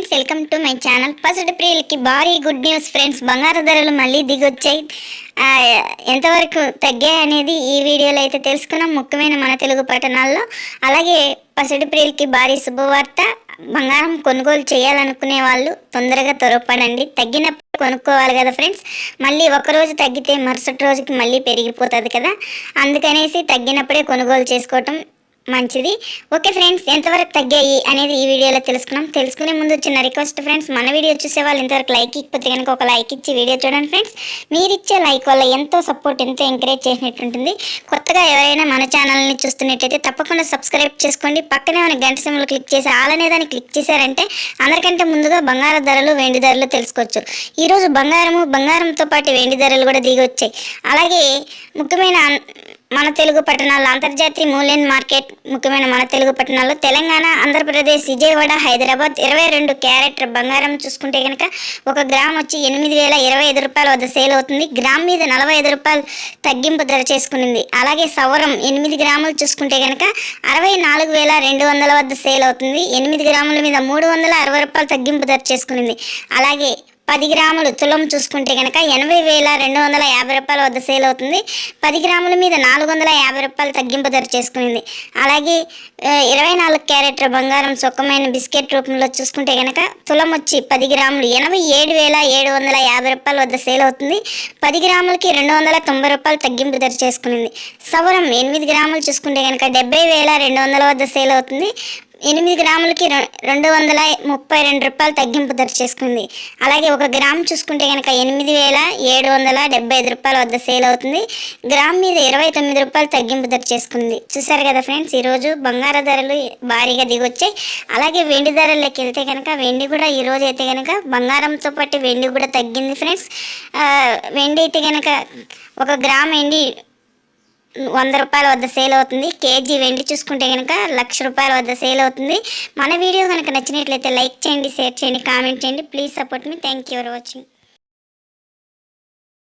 Friends welcome to my channel. First ప్రియులకి భారీ good news friends బంగారు ధరలు మళ్ళీ దిగొచ్చాయి. ఎంతవరకు తగ్గాయి అనేది ఈ వీడియోలో అయితే తెలుసుకున్నాం. ముఖ్యమైన మన తెలుగు పట్టణాల్లో. అలాగే పసిడి ప్రియులకి భారీ శుభవార్త బంగారం కొనుగోలు చేయాలనుకునే వాళ్ళు తొందరగా త్వరపడండి. తగ్గినప్పుడు కొనుక్కోవాలి కదా ఫ్రెండ్స్. మళ్ళీ ఒక రోజు తగ్గితే మరుసటి రోజుకి మళ్ళీ పెరిగిపోతుంది కదా. అందుకనేసి తగ్గినప్పుడే కొనుగోలు చేసుకోవటం మంచిది. ఓకే ఫ్రెండ్స్ ఎంతవరకు తగ్గాయి అనేది ఈ వీడియోలో తెలుసుకున్నాం. తెలుసుకునే ముందు చిన్న రిక్వెస్ట్ ఫ్రెండ్స్ మన వీడియో చూసే వాళ్ళు ఇంతవరకు లైక్ ఇకపోతే కనుక ఒక లైక్ ఇచ్చి వీడియో చూడండి ఫ్రెండ్స్. మీరు ఇచ్చే లైక్ వల్ల ఎంతో సపోర్ట్ ఎంతో ఎంకరేజ్ చేసినట్టు ఉంటుంది. కొత్తగా ఎవరైనా మన ఛానల్ని చూస్తున్నట్టయితే తప్పకుండా సబ్స్క్రైబ్ చేసుకోండి. పక్కనే మన గంట సింబల్ క్లిక్ చేసి ఆల్ అనేదాన్ని క్లిక్ చేశారంటే అందరికంటే ముందుగా బంగారు ధరలు వెండి ధరలు తెలుసుకోవచ్చు. ఈరోజు బంగారము బంగారంతో పాటు వెండి ధరలు కూడా దిగి వచ్చాయి అలాగే ముఖ్యమైన మన తెలుగు పట్టణాల్లో అంతర్జాతీయ మూల్యం మార్కెట్ ముఖ్యమైన మన తెలుగు పట్టణాల్లో తెలంగాణ ఆంధ్రప్రదేశ్ విజయవాడ హైదరాబాద్ ఇరవై రెండు క్యారెట్ బంగారం చూసుకుంటే కనుక ఒక గ్రామ్ వచ్చి ఎనిమిది వేల ఇరవై ఐదు రూపాయల వద్ద సేల్ అవుతుంది. గ్రామ్ మీద నలభై ఐదు రూపాయలు తగ్గింపు ధర చేసుకునింది. అలాగే సవరం ఎనిమిది గ్రాములు చూసుకుంటే కనుక అరవై నాలుగు వేల రెండు వందల వద్ద సేల్ అవుతుంది. ఎనిమిది గ్రాముల మీద మూడు వందల అరవై రూపాయలు తగ్గింపు ధర చేసుకునింది. అలాగే పది గ్రాములు తులం చూసుకుంటే కనుక ఎనభై వేల రెండు వందల యాభై రూపాయల వద్ద సేల్ అవుతుంది. పది గ్రాముల మీద నాలుగు వందల యాభై రూపాయలు తగ్గింపు ధర చేసుకునింది అలాగే ఇరవై నాలుగు క్యారెట్ల బంగారం సొక్కమైన బిస్కెట్ రూపంలో చూసుకుంటే కనుక తులం వచ్చి పది గ్రాములు ఎనభై ఏడు వేల ఏడు వందల యాభై రూపాయల వద్ద సేల్ అవుతుంది. పది గ్రాములకి రెండు వందల తొంభై రూపాయలు తగ్గింపు ధర చేసుకునింది సవరం ఎనిమిది గ్రాములు చూసుకుంటే కనుక డెబ్బై వేల రెండు వందల వద్ద సేల్ అవుతుంది. ఎనిమిది గ్రాములకి రెండు వందల ముప్పై రెండు రూపాయలు తగ్గింపు ధర చేసుకుంది. అలాగే ఒక గ్రామ్ చూసుకుంటే కనుక ఎనిమిది వేల ఏడు వందల డెబ్బై ఐదు రూపాయల వద్ద సేల్ అవుతుంది. గ్రామ్ మీద ఇరవై తొమ్మిది రూపాయలు తగ్గింపు ధర చేసుకుంది. చూసారు కదా ఫ్రెండ్స్ ఈరోజు బంగారు ధరలు భారీగా దిగొచ్చాయి. అలాగే వెండి ధరల్లోకి వెళ్తే కనుక వెండి కూడా ఈరోజు అయితే కనుక బంగారంతో పాటు వెండి కూడా తగ్గింది ఫ్రెండ్స్. వెండి అయితే కనుక ఒక గ్రామ్ వెండి వంద రూపాయల వద్ద సేల్ అవుతుంది. కేజీ వెండి చూసుకుంటే కనుక లక్ష రూపాయల వద్ద సేల్ అవుతుంది. మన వీడియో కనుక నచ్చినట్లయితే లైక్ చేయండి షేర్ చేయండి కామెంట్ చేయండి. Please support me. Thank you for watching.